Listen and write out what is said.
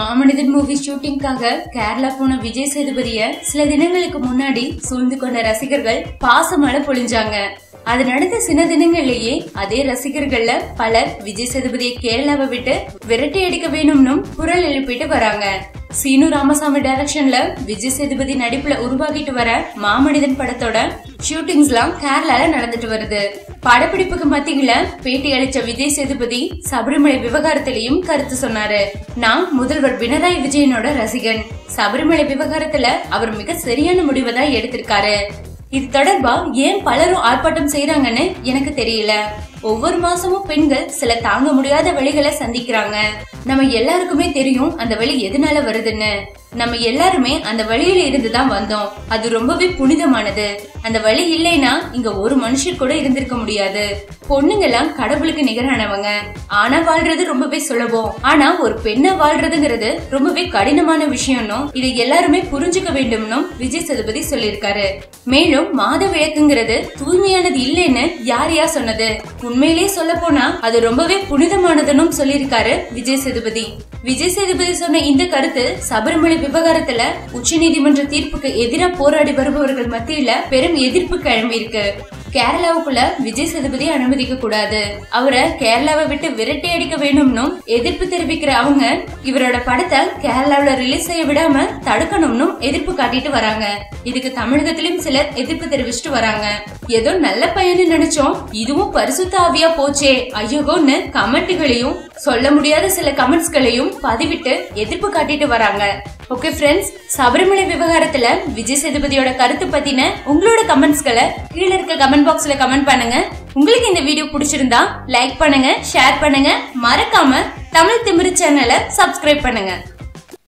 மாமனிதன் movie ஷூட்டிங்காக Kerala போன விஜய் சேதுபதிய சில தினங்களுக்கு முன்னாடி சூழ்ந்து கொண்ட ரசிகர்கள் பாசமழை பொழிஞ்சாங்க. அது நடந்த சில தினங்கள்லயே அதே ரசிகர்கள்ல பலர் விஜய் சேதுபதியை கேரளாவை விட்டு விரட்டி அடிக்க வேணும்னு குரல் எழுப்பிட்டு வராங்க. சீனு ராமசாமி டைரக்ஷன்ல விஜய் சேதுபதி நடிப்புல உருவாகிட்டு வர மாமனிதன் படத்தோட ஷூட்டிங்ஸ்லாம் கேரளால நடந்துட்டு வருது. படப்பிடிப்புக்கு மத்தியில பேட்டி அளிச்ச விஜய் சேதுபதி சபரிமலை விவகாரத்திலையும் கருத்து சொன்னாரு. நான் முதல்வர் பினராயி விஜயனோட ரசிகன். சபரிமலை விவகாரத்துல அவர் மிக சரியான முடிவை தான் எடுத்திருக்காரு. இது தொடர்பா ஏன் பலரும் ஆர்ப்பாட்டம் செய்யறாங்கன்னு எனக்கு தெரியல. ஒவ்வொரு மாசமும் பெண்கள் சில தாங்க முடியாத வழிகளை சந்திக்கிறாங்க. நம்ம எல்லாருக்குமே தெரியும் அந்த வழி எதனால வருதுன்னு. நம்ம எல்லாருமே அந்த வழியில இருந்து தான் வந்தோம். அது ரொம்பவே புனிதமானது. அந்த வழி இல்லைன்னா இங்க ஒரு மனுஷர் கூட இருந்திருக்க முடியாது. பொண்ணுங்கெல்லாம் கடவுளுக்கு நிகரானவங்க. ஆனா வாழ்றது ரொம்பவே சுலபம். ஆனா ஒரு பெண்ணை வாழ்றதுங்கிறது ரொம்பவே கடினமான விஷயம்னும் இதை எல்லாருமே புரிஞ்சுக்க வேண்டும்னும் விஜய் சதுபதி சொல்லியிருக்காரு. மேலும் மாத விளக்குங்கிறது தூய்மையானது இல்லைன்னு யார் யார் சொன்னது? உண்மையிலேயே சொல்ல போனா அது ரொம்பவே புனிதமானதுன்னு சொல்லியிருக்காரு விஜய் சேதுபதி. விஜய் சேதுபதி சொன்ன இந்த கருத்து சபரிமலை விவகாரத்துல உச்சநீதிமன்ற தீர்ப்புக்கு எதிராக போராடி வருபவர்கள் மத்தியில பெரும் எதிர்ப்பு கிளம்பி இருக்கு கேரளாவுக்குள்ள விஜய் சேதுபதி அனுமதிக்க கூடாது. அவரை கேரளாவை விட்டு விரட்டி அடிக்க வேணும்னும் எதிர்ப்பு தெரிவிக்கிற அவங்க இவரோட படத்தை கேரளாவில ரிலீஸ் செய்ய விடாம தடுக்கணும்னு எதிர்ப்பு காட்டிட்டு வராங்க. இதுக்கு தமிழகத்திலும் சிலர் எதிர்ப்பு தெரிவிச்சுட்டு வராங்க. ஏதோ நல்ல பையனு நினைச்சோம். இதுவும் பரிசுத்த ஆவியா போச்சே. ஐயோன்னு கமெண்ட்களையும் சொல்ல முடியாத சில கமெண்ட்ஸ்களையும் பதிவிட்டு எதிர்ப்பு காட்டிட்டு வராங்க. ஓகே ஃப்ரெண்ட்ஸ் சபரிமலை விவகாரத்துல விஜய் சேதுபதியோட கருத்து பத்தின உங்களோட கமெண்ட்ஸ்களை கீழே இருக்க கமெண்ட் பாக்ஸ்ல கமெண்ட் பண்ணுங்க. உங்களுக்கு இந்த வீடியோ பிடிச்சிருந்தா லைக் பண்ணுங்க ஷேர் பண்ணுங்க. மறக்காம தமிழ் திமிரு சேனலை சப்ஸ்கிரைப் பண்ணுங்க.